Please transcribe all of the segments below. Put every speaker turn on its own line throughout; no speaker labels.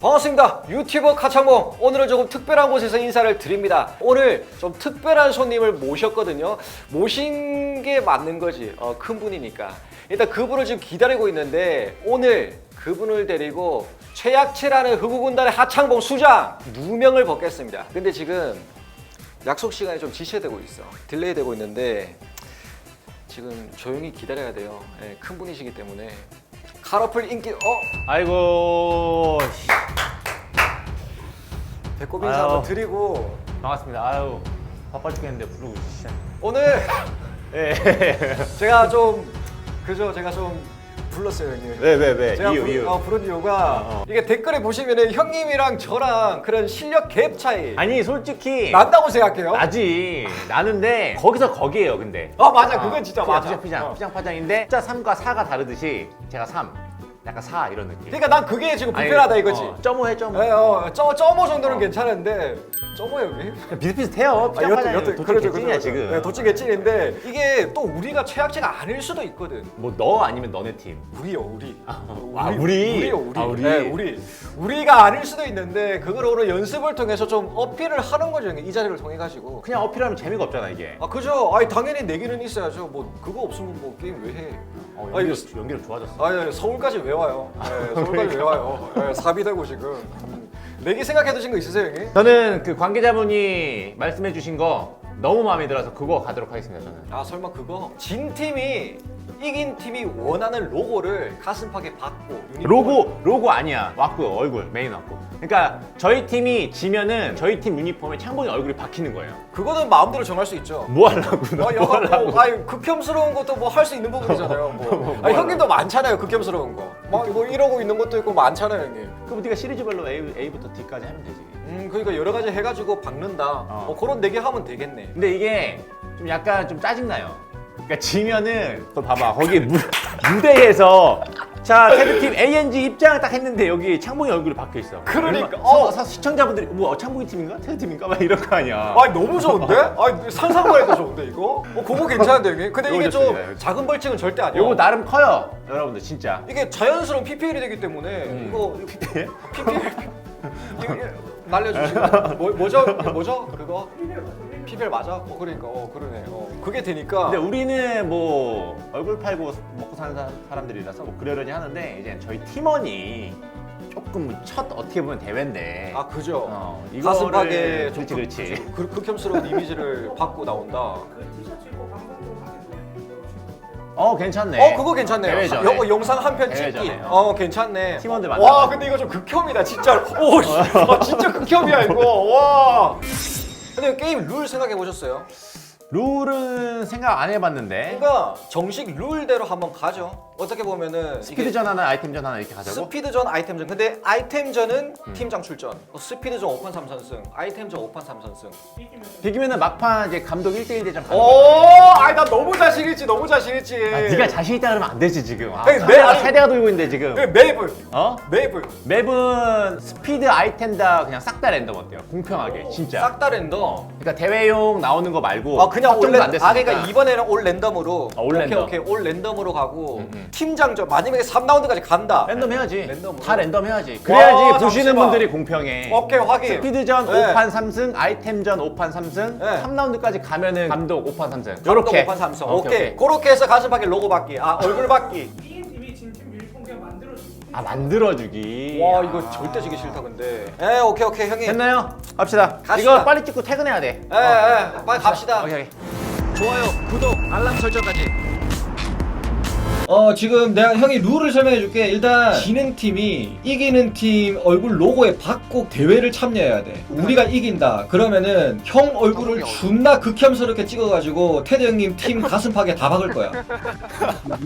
반갑습니다. 유튜버 카창몽. 오늘은 조금 특별한 곳에서 인사를 드립니다. 오늘 좀 특별한 손님을 모셨거든요. 모신 게 맞는 거지. 어, 큰 분이니까. 일단 그분을 지금 기다리고 있는데 오늘 그분을 데리고 최약체라는 흑우군단의 하창봉 수장 누명을 벗겠습니다. 근데 지금 약속 시간이 좀 지체되고 있어. 딜레이 되고 있는데 지금 조용히 기다려야 돼요. 예, 큰 분이시기 때문에. 카러플 인기 어
아이고 씨,
배꼽 인사
아유.
한번 드리고
반갑습니다. 아유 바빠 죽겠는데 부르고 진짜.
오늘
예.
제가 좀 그죠 제가 좀 불렀어요 형님.
왜 왜 왜?
제가
이유
부른,
이유.
어, 부른 이유가
어, 어.
이게 댓글에 보시면은 형님이랑 저랑 그런 실력 갭 차이
아니 솔직히
난다고 생각해요.
나지 나는데 거기서 거기에요 근데.
아 맞아 그건 진짜 맞아.
피장 피장
어.
피장 파장인데 숫자 3과 4가 다르듯이 제가 3 약간 4 이런 느낌.
그러니까 난 그게 지금 불편하다
아니,
이거지.
어, 점오해 점오.
예, 어, 점 점오 정도는 괜찮은데 점오 여기.
비슷비슷해요. 피장 파장 도착 찐이야 지금.
네, 도찐 찐인데 이게 또 우리가 최악체가 아닐 수도 있거든.
뭐 너 아니면 너네 팀.
우리요 우리.
아, 우리?
우리요 우리.
아, 우리.
네, 우리. 우리가 아닐 수도 있는데 그걸 오늘 연습을 통해서 좀 어필을 하는 거죠. 이 자리를 통해 가지고.
그냥 어필하면 재미가 없잖아 이게.
아 그죠. 아니 당연히 내기는 있어야죠. 뭐 그거 없으면 뭐 게임 왜 해?
어,
아,
연기력, 좋아졌어.
아 예, 서울까지 왜 와요? 예, 서울까지 왜 와요? 예, 사비되고 지금. 음. 내기 생각해 두신 거 있으세요 형님?
저는 그 관계자분이 말씀해 주신 거 너무 마음에 들어서 그거 가도록 하겠습니다 저는.
아 설마 그거 진 팀이 이긴 팀이 원하는 로고를 가슴팍에 받고 유니폼을-
로고 로고 아니야 왔고요 얼굴 메인 왔고. 그러니까 저희 팀이 지면은 저희 팀 유니폼에 창봉이 얼굴이 박히는 거예요.
그거는 마음대로 정할 수 있죠.
뭐 하려고 너
아,
뭐
여가
하려고?
뭐, 아니 극혐스러운 것도 뭐 할 수 있는 부분이잖아요. 뭐.
뭐
아니,
하려고?
형님도 많잖아요. 극혐스러운 거. 막 뭐 이러고 있는 것도 있고 많잖아요, 형님.
그럼 네가 시리즈별로 A, A부터 D까지 하면 되지.
음, 그러니까 여러 가지 해가지고 박는다.
어.
뭐 그런 내기 하면 되겠네.
근데 이게 좀 약간 좀 짜증나요. 그러니까 지면은 또 봐봐 거기 무, 무대에서 자 테드팀 ANG 입장 딱 했는데 여기 창봉이 얼굴이 박혀 있어.
그러니까, 어.
서- 서- 시청자분들이 뭐 어, 창봉이 팀인가 테드 팀인가 막 이럴 거 아니야.
아 너무 좋은데? 아 상상만 해도 좋은데 이거? 어 그거 괜찮은데 형님? 근데 이게 좀
좋습니다,
작은 벌칙은 절대 아니야.
요거 나름 커요, 여러분들 진짜.
이게 자연스러운 PPL이 되기 때문에
음.
이거
PPL?
PPL 이거 날려주시고 뭐, 뭐죠? 뭐죠? 그거? PPL 맞아? 어 그러니까 어 그러네. 어 그게 되니까.
근데 우리는 뭐 얼굴 팔고 먹고 사는 사- 사람들이라서 뭐 그러려니 하는데 이제 저희 팀원이 조금 첫 어떻게 보면 대회인데
아 그죠.
어, 이거를-
가슴팍에
그렇지, 그렇지.
그, 극혐스러운 이미지를 받고 나온다.
어 괜찮네.
어 그거 괜찮네요.
대회 전에.
여, 영상 한편
대회
찍기.
전에,
어 괜찮네.
팀원들
와
만나가지고.
근데 이거 좀 극혐이다 진짜. 오 씨, 아, 진짜 극혐이야 이거. 와. 근데 게임 룰 생각해 보셨어요?
룰은 생각 안 해봤는데
그러니까 정식 룰대로 한번 가죠. 어떻게 보면은
스피드전 하나 아이템전 하나 이렇게 가자고?
스피드전, 아이템전. 근데 아이템전은 팀장 출전. 어, 스피드전 5판 3선승, 아이템전 5판 3선승.
비기면은 막판 이제 감독 1대1 대전 가는
오,
거야.
아이 나 너무 자신 있지, 너무 자신 있지.
아, 네가 자신 있다 그러면 안 되지 지금. 아,
아니, 내
세대가,
아니-
세대가 돌고 있는데 지금.
그 맵을,
어?
맵을
맵은 스피드 아이템 다 그냥 싹 다 랜덤 어때요? 공평하게 진짜.
싹 다 랜덤.
그러니까 대회용 나오는 거 말고
아 그냥 올
확정도
랜,
안 됐으니까.
아 그러니까 이번에는 올 랜덤으로.
아, 올 랜덤.
오케이 오케이 올 랜덤으로 가고
음, 음.
팀장전 만약에 3라운드까지 간다.
랜덤 해야지.
랜덤으로.
다 랜덤 해야지. 그래야지
와,
보시는
잠시만.
분들이 공평해.
오케이 확인.
스피드전
네.
5판 3승, 아이템전 5판 3승,
네.
3라운드까지 가면은 감독 5판 3승.
감독
요렇게.
5판 3승.
어,
오케이. 그렇게 해서 가슴팍에 로고 받기. 아 얼굴 받기.
이긴 팀이 진팀 유니폼 그냥 만들어주고
아 만들어주기.
와
아.
이거 절대 지기 싫다 근데. 에 오케이 오케이 형님.
됐나요? 갑시다.
갑시다.
이거 빨리 찍고 퇴근해야 돼.
에, 에, 빨리 갑시다.
오케이, 오케이.
좋아요, 구독, 알람 설정까지. 어 지금 내가 형이 룰을 설명해 줄게. 일단 지는 팀이 이기는 팀 얼굴 로고에 받고 대회를 참여해야 돼. 우리가 이긴다. 그러면은 형 얼굴을 존나 극혐스럽게 찍어가지고 테드 형님 팀 가슴팍에 다 박을 거야.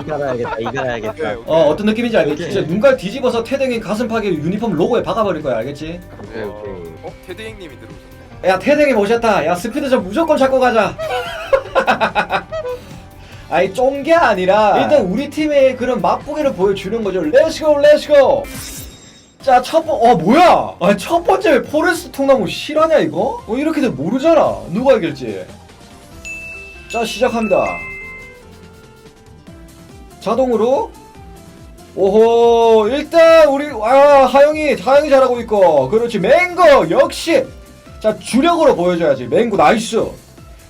이겨야겠다 이겨야겠다.
어 어떤 느낌인지 알겠지? 진짜 눈깔 뒤집어서 테드 형님 가슴팍에 유니폼 로고에 박아버릴 거야 알겠지?
오케이 오케이.
어? 테드 형님이 들어오셨네.
야 테드 형님 오셨다. 야 스피드 좀 무조건 잡고 가자 아니 쫀 게 아니라 일단 우리 팀의 그런 맛보기를 보여주는 거죠. 렛츠고 렛츠고 자 첫 번 어 뭐야? 아니 첫 번째 포레스트 통나무 실화냐 이거? 어 이렇게들 모르잖아. 누가 이길지. 자 시작합니다. 자동으로. 오호 일단 우리 아 하영이 하영이 잘하고 있고. 그렇지 맹거 역시. 자 주력으로 보여줘야지. 맹구 나이스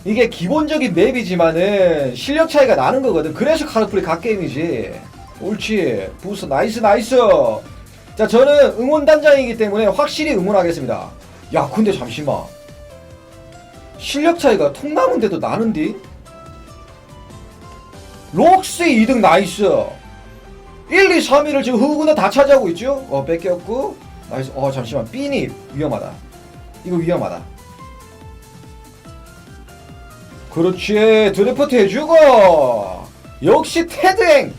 이게 기본적인 맵이지만은 실력 차이가 나는 거거든. 그래서 카르플이 갓게임이지. 옳지. 부스 나이스 나이스. 자 저는 응원단장이기 때문에 확실히 응원하겠습니다. 야 근데 잠시만. 실력 차이가 통나무인데도 나는디? 록스 2등 나이스. 1, 2, 3위를 지금 후구나 다 차지하고 있죠? 어 뺏겼고. 나이스. 어 잠시만. 삐니. 위험하다. 이거 위험하다 그렇지. 드래프트 해주고. 역시 테드행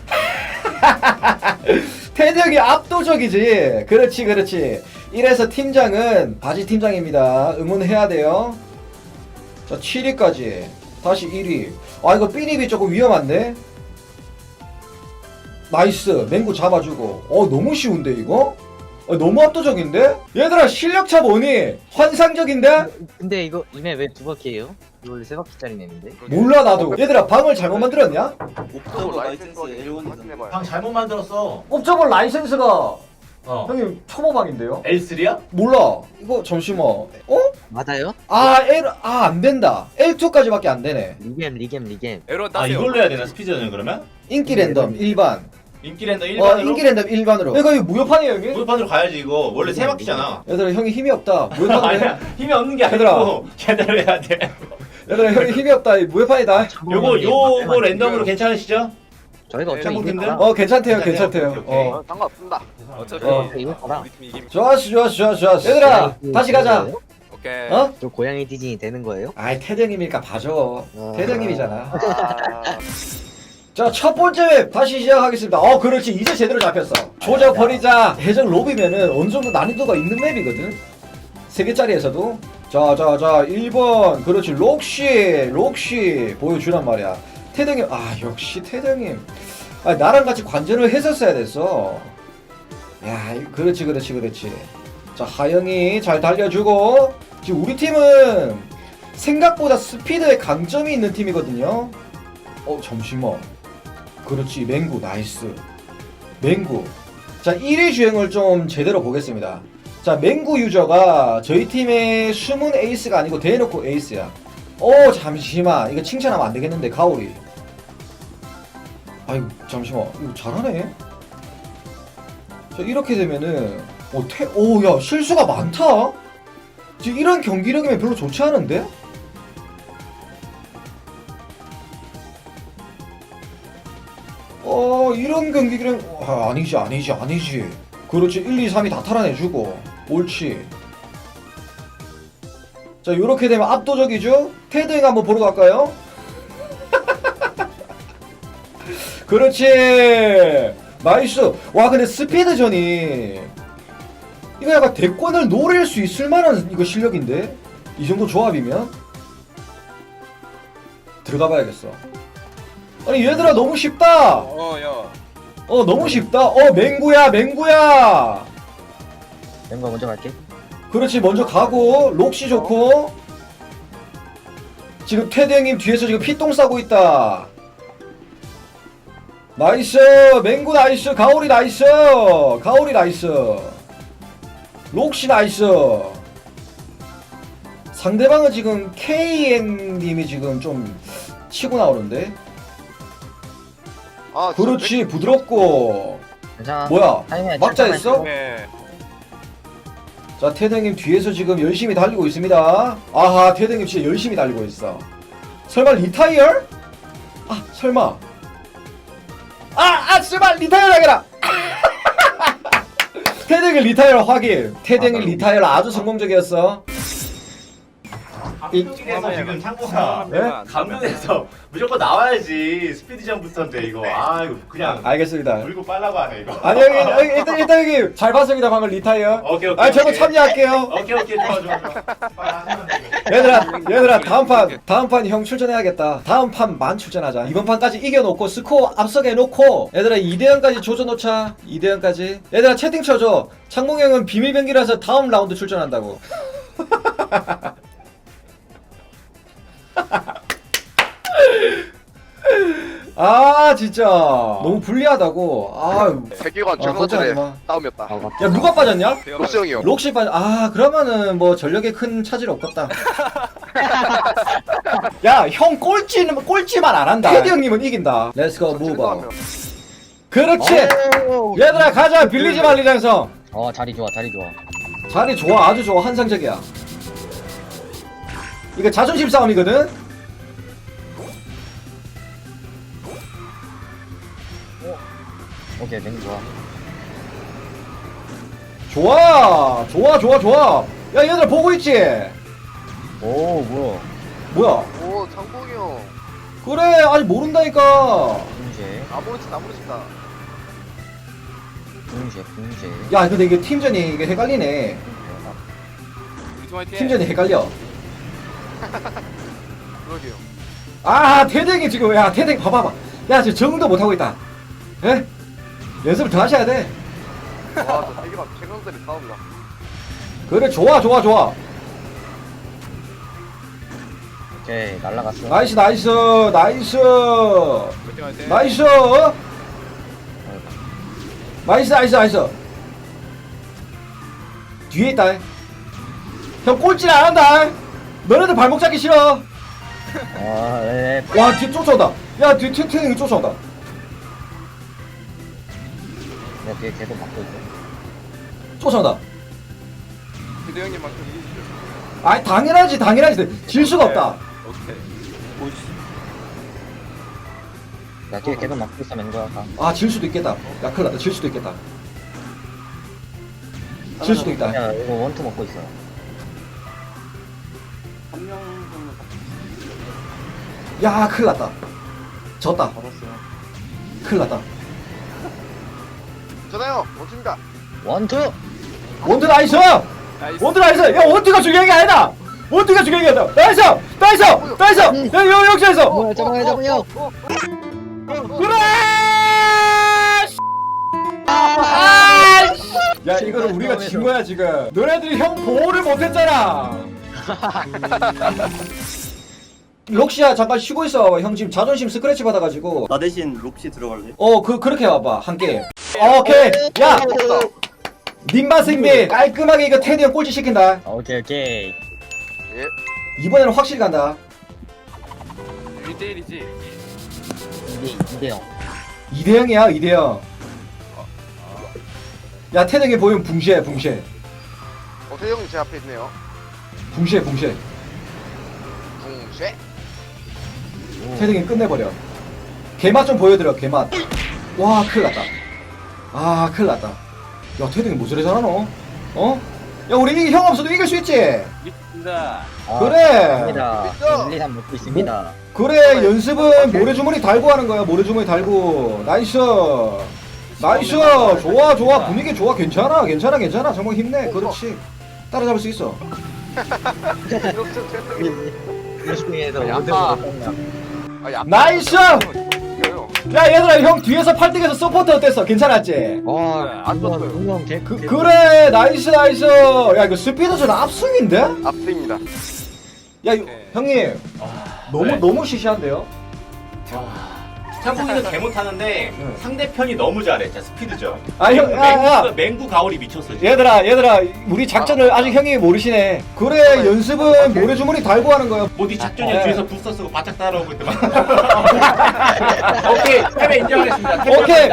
테드형이 압도적이지. 그렇지 그렇지. 이래서 팀장은 바지 팀장입니다. 응원해야 돼요. 자 7위까지. 다시 1위. 아 이거 삐니비 조금 위험한데? 나이스. 맹구 잡아주고. 어 너무 쉬운데 이거? 어, 너무 압도적인데? 얘들아 실력차 뭐니? 환상적인데?
근데 이거 이메 왜 두 바퀴예요? 원래 세 바퀴짜리 냈는데.
몰라 나도 얘들아 방을 잘못 만들었냐?
옥토버 라이센스 L1 확인해봐요.
방 잘못 만들었어.
옵저버 라이센스가
어.
형님 초보방인데요?
L3야?
몰라 이거 잠시만 어?
맞아요?
아 L 아 안된다 L2까지밖에 안되네
리겜 리겜 리겜.
L1
아
따세요.
이걸로 해야 되나 스피드는 그러면?
인기 랜덤 일반
인기 랜더
어
1반으로?
인기 랜덤 일반으로 이거 이거 무효판이에요 여기?
무판으로 가야지 이거 원래 세 바퀴잖아.
얘들아 형이 힘이 없다 무효판이네
아니야 힘이 없는 게
얘들아.
아니고 기다려야 돼.
얘들아 형이 힘이 없다 이 무효판이다
요거 요거 랜덤으로 괜찮으시죠?
저희가 어차피
네,
이겼다.
어 괜찮대요 괜찮대요
오케이, 오케이.
어
상관없습니다. 어차피
어.
이거 봐라.
우리 팀이 이깁니다.
좋았어 좋았어 좋았어 좋았어 얘들아 다시 가자
오케이.
어?
저 고양이 디즈니 되는 거예요?
아이 태령님이니까 봐줘
어.
태령님이잖아
아,
자 첫 번째 맵 다시 시작하겠습니다. 어 그렇지. 이제 제대로 잡혔어. 조져 버리자 해적 로비면은 어느 정도 난이도가 있는 맵이거든. 세 개짜리에서도. 자 자 자 1번. 그렇지. 록시 록시. 보여주란 말이야. 태령님 아 역시 태령님 아 나랑 같이 관전을 했었어야 됐어. 야 이- 그렇지 그렇지 그렇지. 자 하영이 잘 달려주고. 지금 우리 팀은 생각보다 스피드에 강점이 있는 팀이거든요. 어 잠시만 그렇지 맹구 나이스. 맹구. 자 1위 주행을 좀 제대로 보겠습니다. 자 맹구 유저가 저희 팀의 숨은 에이스가 아니고 대놓고 에이스야. 어 잠시만. 이거 칭찬하면 안 되겠는데 가오리. 아이고 잠시만. 이거 잘하네. 자 이렇게 되면은 어, 태, 오, 야, 실수가 많다? 지금 이런 경기력이면 별로 좋지 않은데? 이런 경기력, 아, 아니지, 아니지, 아니지. 그렇지, 1, 2, 3이 다 탈환해주고. 옳지. 자, 요렇게 되면 압도적이죠? 테드행 한번 보러 갈까요? 그렇지! 나이스! 와, 근데 스피드전이. 이거 약간 대권을 노릴 수 있을 만한 이거 실력인데? 이 정도 조합이면? 들어가 봐야겠어. 아니, 얘들아, 너무 쉽다!
어, 야.
어, 너무 쉽다! 어, 맹구야, 맹구야!
멤버 먼저 갈게.
그렇지, 먼저 가고, 록시 좋고. 지금 테드 형님 뒤에서 지금 피똥 싸고 있다. 나이스! 맹구 나이스! 가오리 나이스! 가오리 나이스! 록시 나이스! 상대방은 지금 KN님이 지금 좀 치고 나오는데?
아, 진짜
그렇지, 부드럽고.
괜찮아.
뭐야?
타이밍에
막자?
네.
자, 테드님 뒤에서 지금 열심히 달리고 있습니다. 아하, 테드님 진짜 열심히 달리고 있어. 설마 리타이어? 아, 설마. 아, 아, 설마 리타이어 하게라! 테드님 리타이어 확인. 테드님 리타이어 아주 성공적이었어.
감독님께서 지금 창모가
네?
감독에서 무조건 나와야지 스피드 전 부터인데 이거 아 이거 그냥
알겠습니다.
물고 빨라고 하네 이거.
아니, 여기, 여기 일단, 일단 여기 잘 봤습니다, 방금 리타이어.
오케이 오케이.
아, 저도
오케이.
참여할게요.
오케이 오케이 좋아 좋아 좋아. 빨리 하시면 돼. 이거.
얘들아, 얘들아, 다음 판, 다음 판 형 출전해야겠다. 다음 판만 출전하자. 이번 판까지 이겨놓고 스코어 앞서게 해놓고, 얘들아 2대 0까지 조져놓자. 2대 0까지. 얘들아 채팅 쳐줘. 창몽 형은 비밀 병기라서 다음 라운드 출전한다고. 아 진짜 너무 불리하다고. 아,
세계관
아, 걱정하지
것들의
마.
싸움이었다.
아,
야 누가 빠졌냐?
록스 형이요.
록시 빠져. 아 그러면은 뭐 전력에 큰 차질이 없겠다. 야 형 꼴찌는 꼴찌만 안 한다. 테디 형님은 이긴다. 렛츠고 무버. 그렇지. 얘들아 가자 빌리지 말리장성.
어 자리 좋아 자리 좋아
자리 좋아 아주 좋아 환상적이야. 이거 자존심 싸움이거든.
오케이 맹 좋아
좋아 좋아 좋아 좋아. 야 얘들아 보고 있지?
오 뭐야
뭐야?
오 장봉이 형.
그래 아직 모른다니까.
붕괴
아무렇지 아무렇지다.
붕괴 붕괴
야 근데 이게 팀전이 이게 헷갈리네. 팀전이 헷갈려.
그러게요.
아 태댕이 지금 야 태댕 봐봐봐. 야 지금 적응도 못 하고 있다. 예? 연습을 더 하셔야 돼.
와저 세계관 것들의 싸움이다.
그래 좋아 좋아 좋아.
오케이 날라갔어
나이스 나이스 나이스 나이스 나이스 나이스 나이스. 뒤에 있다. 형 꼴찌를 안 한다. 너네들 발목 잡기 싫어.
아 네
와 뒤에 쫓아온다. 야 뒤에 태- 태댕이 쫓아온다.
뒤에 계속 막고 있어
쫓아온다.
기대 형님 만큼 이기시죠.
아이 당연하지 당연하지 질 수가 없다.
오케이.
나 뒤에 계속 막고 있어 맹 거야 가
아 질 수도 있겠다. 야 큰일 났다 질 수도 있겠다. 질 수도 있다.
야 이거 원투 먹고 있어
야 큰일 났다. 졌다. 큰일 났다.
전화요. 멋집니다.
원투
원투 나이스! 원투 나이스! 야 원투가 중요한 게 아니다! 원투가 중요한 게 아니다! 나이스! 나이스! 나이스! 야 여기 여기서!
뭐야 잠깐만요 잠깐만요
그래! 아! 야 이거는 우리가 진 거야 지금. 너네들이 형 보호를 못 했잖아. 록시야 잠깐 쉬고 있어. 형 지금 자존심 스크래치 받아가지고.
나 대신 록시 들어갈래?
어 그 그렇게 와봐 한 게임. 오케이. 야 님바생들 깔끔하게 이거 테디 형 꼴찌 시킨다.
오케이 오케이
예.
이번에는 확실히 간다.
1대1이지.
2대 2대0
2대 0이야 2대 0. 야 테디 형이 보이면 붕쉐 붕쉐
어 태형 형제 앞에 있네요.
붕쉐 붕쉐.
붕쉐.
테디 형이 끝내버려. 개맛 좀 보여드려 개맛. 와 큰일 났다. 아 큰일 났다. 야 테디 형이 뭐 저래 잘하노? 어? 야 우리 이 형 없어도 이길 수 있지?
아,
그래.
있어.
1, 2, 3 먹고 있습니다
그래 연습은 모래주머니 달고 하는 거야 모래주머니 달고 나이스 나이스 좋아 좋아 분위기 좋아 괜찮아 괜찮아 괜찮아 정말 힘내 그렇지 따라잡을 수 있어
이렇게 최근.
1승에서
야,
5등으로
아빠.
떴냐
아 야.
나이스. 야 얘들아 형 뒤에서 팔등에서 서포트 어땠어? 괜찮았지?
와안 떴어요.
운영 개
그, 그래 나이스 나이스. 야 이거 스피드전 압승인데? 야
앞입니다.
이- 형님. 너무
네.
너무 시시한데요
창국이는 개 못하는데
응.
상대편이 너무 잘해. 진짜 스피드죠.
아, 형, 야, 야.
맹구, 맹구 가오리 미쳤어. 지금.
얘들아 얘들아 우리 작전을 아 직 형이 모르시네 그래 연습은 모래주머니 달고 하는 거야
뭐네 작전이
아,
뒤에서 부스터 쓰고 바짝 따라오고 있더만. 오케이, 패배 인정하겠습니다.
오케이.